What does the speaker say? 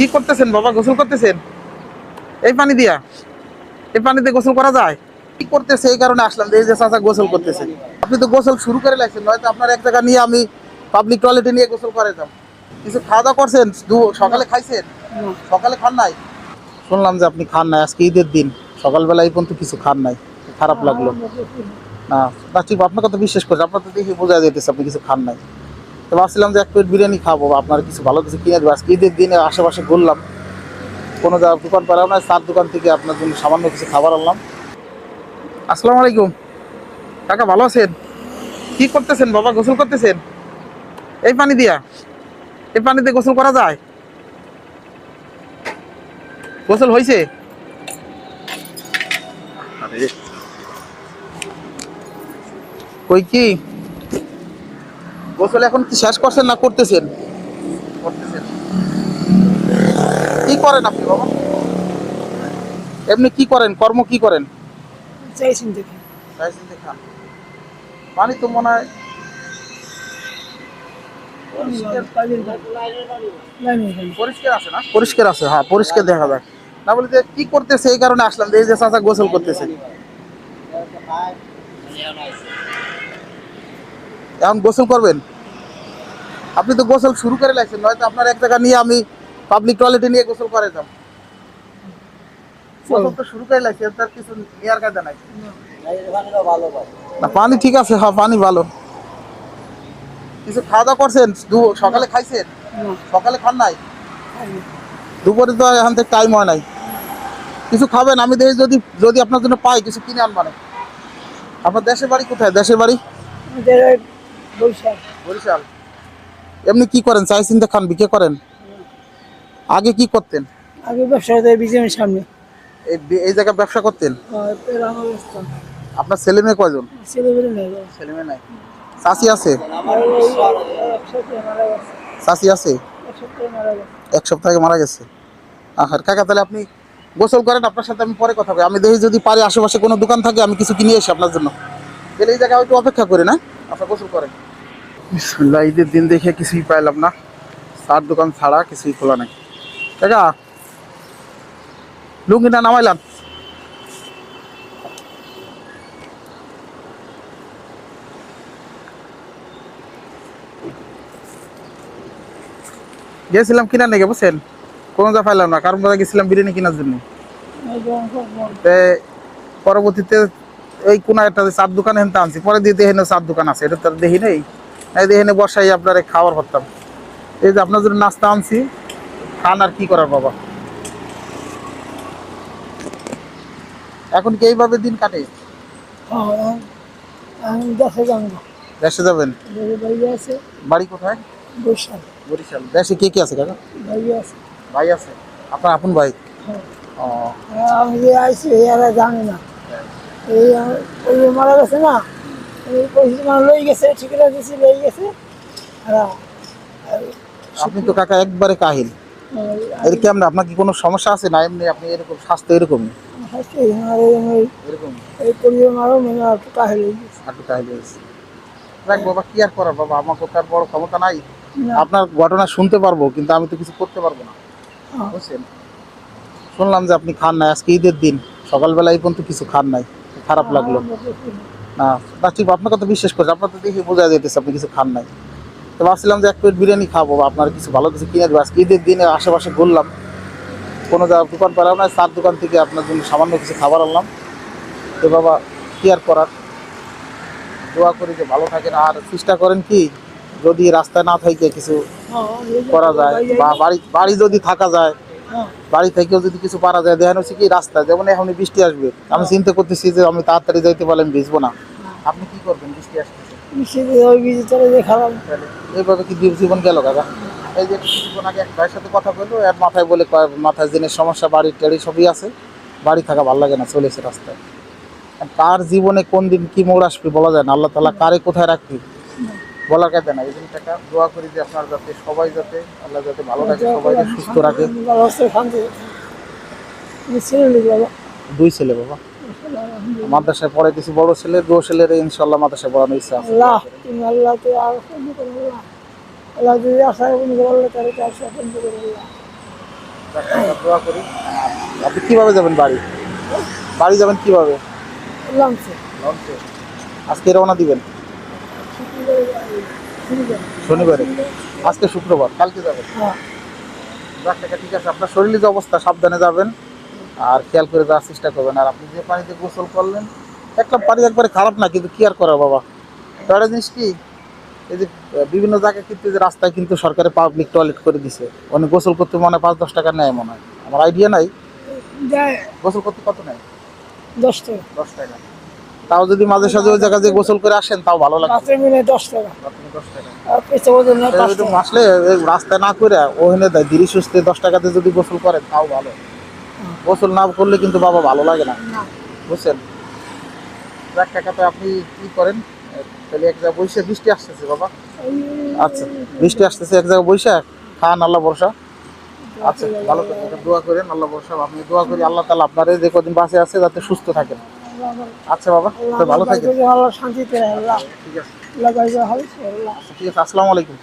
কি করতেছেন বাবা? গোসল করতেছেন? এই পানি দিয়া। এই পানিতে গোসল করা যায়? কি করতেছে? এই কারণে আসলাম যে এই যে চাচা গোসল করতেছে। আপনি তো গোসল শুরু করে লাগছেন নয়তো আপনার এক জায়গা নিয়ে আমি পাবলিক টয়লেটে নিয়ে গোসল করে যাব। কিছু খাওয়া দাওয়া করছেন? দু- সকালে খাইছেন? সকালে খান নাই? শুনলাম যে আপনি খান নাই আজকে ঈদের দিন। সকালবেলা এই পর্যন্ত কিছু খান নাই। খারাপ লাগল। না না ঠিক আপনার কথা বিশ্বাস করছে আপনার তো দেখে বোঝা যেতেছে আপনি কিছু খান নাই। তো ভাবছিলাম যে এক প্লেট বিরিয়ানি খাব আপনার কিছু ভালো কিছু কিনে দেবো। আজকে ঈদের দিনে আশেপাশে ঘুরলাম। কোনো দোকান পাড়াও না তার দোকান থেকে আপনার জন্য সামান্য কিছু খাবার আনলাম। আসসালামু আলাইকুম। কাকা ভালো আছেন? কি করতেছেন বাবা? গোসল করতেছেন? এই পানি দিয়া। এই পানিতে গোসল করা যায়? গোসল হয়েছে কই কি? গোসল এখন কি শেষ করছেন না করতেছেন? করতেছেন কি করেন আপনি বাবা? এমনি কি করেন? কর্ম কি করেন? খান পানি তো মনে হয় পরিষ্কার আছে না? পরিষ্কার আছে হ্যাঁ পরিষ্কার দেখা যায়। না বলে যে কি করতেছে এই কারণে আসলাম যে এই যে চাচা গোসল করতেছে। এখন গোসল করবেন? আপনি তো গোসল শুরু করে লাগছেন নয়তো আপনার এক জায়গা নিয়ে আমি পাবলিক টয়লেটে নিয়ে গোসল করে যাব গোসল তো শুরু করে লাগছে তার কিছু নেওয়ার কাজে নাই। না পানি ঠিক আছে হ্যাঁ পানি ভালো। কিছু খাওয়া দাওয়া করছেন সকালে খাইছেন? সকালে খান নাই? দুপুরে তো এখান থেকে টাইম হয় নাই। কিছু খাবেন? আমি দেখি যদি যদি আপনার জন্য পাই কিছু কিনে আনবানে। আপনার দেশের বাড়ি কোথায়? দেশের বাড়ি? বরিশাল। এমনি কি করেন? চাই চিন্তা খান বিক্রি করেন? আগে কি করতেন? আগে ব্যবসা করতে বিজেপির সামনে। এই এই জায়গায় ব্যবসা করতেন? আপনার ছেলে মেয়ে কয়জন? নেই। ছেলে মেয়ে নাই। চাষি আছে? চাষি আছে? একসাথে মারা গেছে। এক সপ্তাহ আগে মারা গেছে। আহার কাকা তাহলে আপনি গোসল করেন আপনার সাথে আমি পরে কথা বলি। আমি দেখি যদি পারি আশেপাশে কোনো দোকান থাকে আমি কিছু কিনে এসে আপনার জন্য। তাহলে এই জায়গায় একটু অপেক্ষা করি না? আপনার গোসল করেন বিসমিল্লাহ ঈদের দিন দেখে কিছুই পাইলাম না। সার দোকান ছাড়া কিছুই খোলা নাই। কাকা লুঙ্গিটা নামাইলাম। গেছিলাম কিনা নাকি বুঝছেন? কোনো যা পাইলাম না কারণ গেছিলাম বিরিয়ানি কেনার জন্য। পরবর্তীতে এই কোন একটা চার দোকান হেনতে আনছি। পরে দিয়ে দেখেন চার দোকান আছে, এটা তো দেখি নেই। এই দেখেন বসাই আপনার খাবার করতাম এই যে আপনার জন্য নাস্তা আনছি, খান আর কি করার বাবা? এখন কি এইভাবে দিন কাটে? আমি দেশে যাবেন? বাড়ি কোথায়? বৈশাখ বরিশাল। দেশে কে কে আছে কাকা? ভাই আছে। আপনার আপন ভাই? হ্যাঁ। ও আমি যে আইসি এরা জানে না। এই ওই মারা গেছে না ওই মানে লই গেছে ঠিকানা দিয়েছি লই গেছে। আর আপনি তো কাকা একবারে কাহিল। এর কেমন? আপনার কি কোনো সমস্যা আছে? না এমনি আপনি এরকম স্বাস্থ্য এরকমই? আপনার ঘটনা শুনতে পারব কিন্তু আমি তো কিছু করতে পারব না। হ্যাঁ। বুঝছেন? শুনলাম যে আপনি খান নাই আজকে ঈদের দিন। সকালবেলা এই পর্যন্ত কিছু খান নাই। খারাপ লাগল। না না ঠিক আপনার কথা বিশ্বাস করছি আপনার তো দেখে বোঝা যেতেছে আপনি কিছু খান নাই। তো ভাবছিলাম যে এক প্লেট বিরিয়ানি খাব বা আপনার কিছু ভালো কিছু কিনে দেবো। আজকে ঈদের দিনে আশেপাশে ঘুরলাম কোনো দোকান পাড়াও না চার দোকান থেকে আপনার জন্য সামান্য কিছু খাবার আনলাম। তো বাবা কি আর করার? দোয়া করি যে ভালো থাকেন। আর চেষ্টা করেন কি যদি রাস্তায় না থাকে কিছু করা যায় বা বাড়ি বাড়ি যদি থাকা যায় বাড়ি থেকেও যদি কিছু পারা যায়, দেখেন হচ্ছে কি রাস্তা, যেমন এখন বৃষ্টি আসবে, আমি চিন্তা করতেছি যে আমি তাড়াতাড়ি যাইতে পারলে আমি ভিজবো না। আপনি কি করবেন বৃষ্টি চলে এইভাবে কি জীব- জীবন গেল এই যে আগে এক ভাইয়ের সাথে কথা মাথায় বলে মাথায় সমস্যা, বাড়ির টাড়ি সবই আছে, বাড়ি থাকা ভালো লাগে না রাস্তায়। কার জীবনে কোন দিন কি মোড় আসবে বলা যায় না, আল্লাহ তালা কারে কোথায় রাখবে? বলার কাজে না এই জন্য টাকা দোয়া করি যে আপনার যাতে সবাই যাতে আল্লাহ যাতে ভালো রাখে সবাই সুস্থ রাখে। দুই ছেলে বাবা। মাদ্রাসায় পড়ে কিছু বড় ছেলে দু ছেলের ইনশাল্লাহ মাদ্রাসায় পড়ানোর ইচ্ছা আছে। দোয়া করি। আপনি কীভাবে যাবেন বাড়ি? বাড়ি যাবেন কীভাবে? আজকে রওনা দিবেন? শনিবারে। আজকে শুক্রবার কালকে যাবেন। হ্যাঁ। ঠিক আছে আপনার শরীরের যে অবস্থা সাবধানে যাবেন। আর খেয়াল করে যাওয়ার চেষ্টা করবেন। আর আপনি যে পানিতে গোসল করলেন একটা পানি একবারে খারাপ না কিন্তু কি আর করা বাবা? একটা জিনিস কি এই যে বিভিন্ন জায়গায় কিন্তু যে রাস্তায় কিন্তু সরকারে পাবলিক টয়লেট করে দিছে। অনেক গোসল করতে মনে হয় পাঁচ দশ টাকা নেয় মনে হয়। আমার আইডিয়া নাই। গোসল করতে কত নেয়? দশ টাকা। দশ টাকা। তাও যদি মাঝে সাঝে ওই জায়গায় যে গোসল করে আসেন তাও ভালো রাত্রে মিলে দশ টাকা। আসলে রাস্তায় না করে ওখানে দেয় ধীরে সুস্থে দশ টাকাতে যদি গোসল করেন তাও ভালো। গোসল না করলে কিন্তু বাবা ভালো লাগে না। বুঝছেন? যাক টাকাতে আপনি কি করেন? তাহলে এক জায়গায় বসে বৃষ্টি আসতেছে বাবা। আচ্ছা বৃষ্টি আসতেছে এক জায়গায় বসে খান আল্লাহ বর্ষা আচ্ছা ভালো করে দোয়া করেন আল্লাহ বর্ষা আপনি দোয়া করি আল্লাহ তালা আপনার যে কদিন বাসে আছে যাতে সুস্থ থাকেন। আচ্ছা বাবা তো ভালো থাকেন। শান্তিতে ঠিক আছে। ঠিক আছে আসসালামু আলাইকুম।